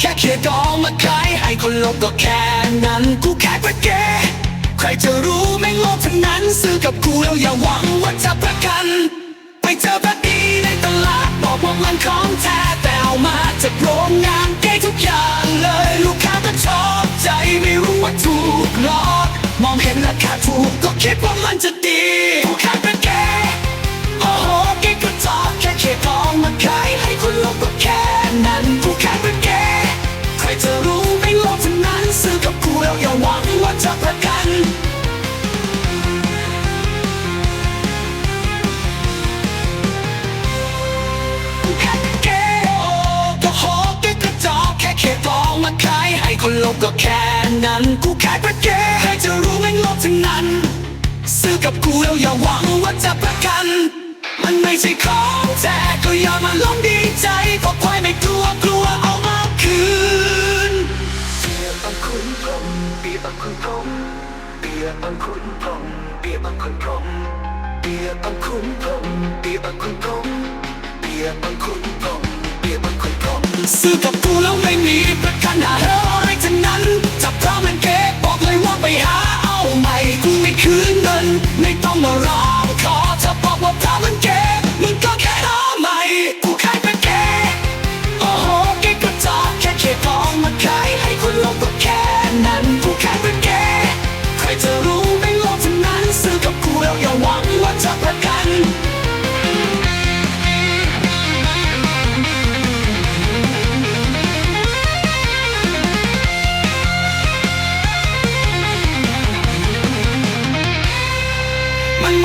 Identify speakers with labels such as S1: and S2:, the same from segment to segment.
S1: แค่เขียดองมาขายให้คนลกก็แค่นั้นกูแค่เพื่อแกใครจะรู้ไม่งโลกทั้งนั้น ซื้อกับกูแล้วอย่าหวังว่าจะประกัน ไปเจอแบบนี้ในตลาดบอกว่ามันของแท้แต่เอามาจากโรงงานเก๋ทุกอย่างเลย ลูกค้าก็ชอบใจไม่รู้ว่าถูกหลอกมองเห็นราคาถูกก็คิดว่ามันจะดีกูแค่เป็นแกโอ้โหเก๋ก็จอกแค่เขียทองมาขายให้คนลกายให้คนโลกก็แค่นั้น กูแค่เป็นแกใครจะรู้ไม่โลกทั้งนั้น ซื้อกับกูแล้วอย่าหวังว่าจะประกัน มันไม่ใช่ของแท้ก็อย่ามาลองดีใจเพราะควายไม่กลัวกลัวเอามาคืน
S2: เปียบังคุณพรหมเปียบังคุณพรหมเปียบังคุณพรหมเปียบังคุณพรหมเปียบังคุณพรหมเปียบังคุณพรหมเปียบังคุณพรหมเปียบังคุณพรหม
S1: ซื้อกับ tomorrow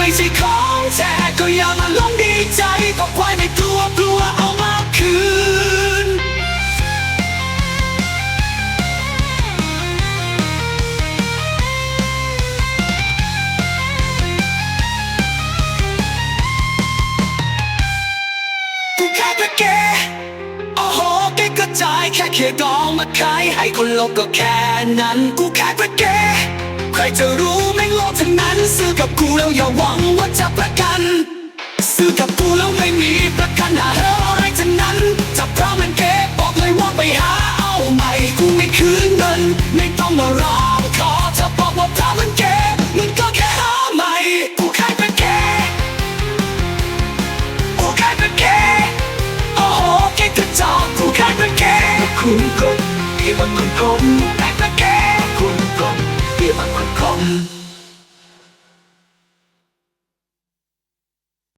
S1: ไม่ใช่ของแท้ก็อย่ามาลงดีใจก็ควายไม่กลัวกลัวเอามาคืน กูแค่เป็นแกโอ้โหแกก็จ่ายแค่เขียดองมาขายให้คนโลกก็แค่นั้นกูแค่เป็นแก ครจะรู้ไม่โลกทั้งนั้น ซื้อกับกูแล้วอย่าหวังว่าจะประกัน ซื้อกับกูแล้วไม่มีประกันอะไรทั้งนั้นจับเพราะมันเก๊บอกเลยว่าไปหาเอาใหม่กูไม่คืนเงิน ไม่ต้องมารอขอจะบอกว่าเพราะมันเก๊มึงก็แค่หาใหม่กูแค่เป็นแกกูแค่เป็นแกโอ้โหแกกระจอกกูแค่เป็นแก
S2: คุณกบเปียบังคุณพรหม